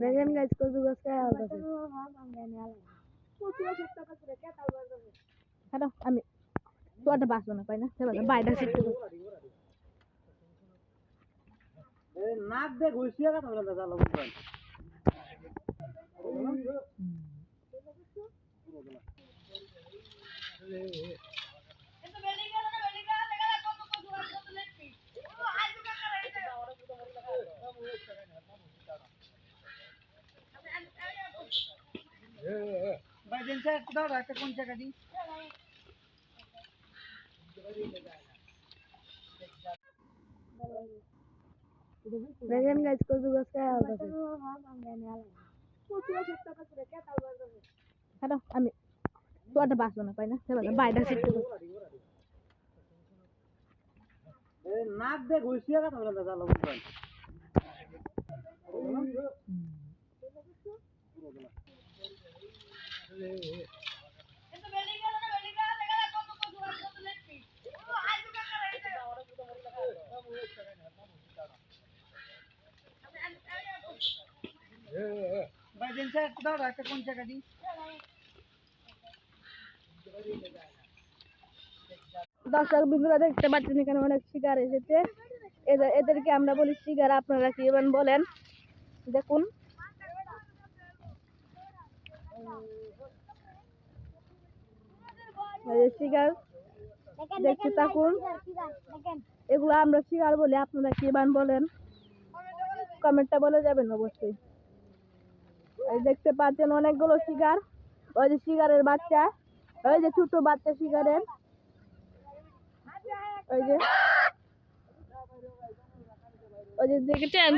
দেখেন গাছ কচু গাছ হ্যালো আমি তোরটা বাঁচবো না পাই না বাইরে নাক দে ঘুষিয়ে কথা বলে দাদা ভাই দিন স্যার কোথাও একটা কোন জায়গা দিই? দেখেন গাছ কচু গাছ খায় আলতাছে হ্যালো আমি তোরটা বাঁচবো না পাই না বাইরে সিটে নাক দে ঘুষিয়ে কথা বলে দাদা দর্শক বিন্দুরা দেখতে পাচ্ছেন এখানে অনেক শিকার এসেছে। এদের এদেরকে আমরা বলি শিকার আপনারা কি বলেন? দেখুন এই যে শিকার দেখতে থাকুন। এগুলো আমরা শিকার বলি আপনারা কি বান বলেন? কমেন্টটা বলে যাবেন অবশ্যই। এই দেখতে পাচ্ছেন অনেকগুলো শিকার। ওই যে শিকারের বাচ্চা ওই যে ছোট বাচ্চা শিকারের। ওই যে ওই যে দেখেছেন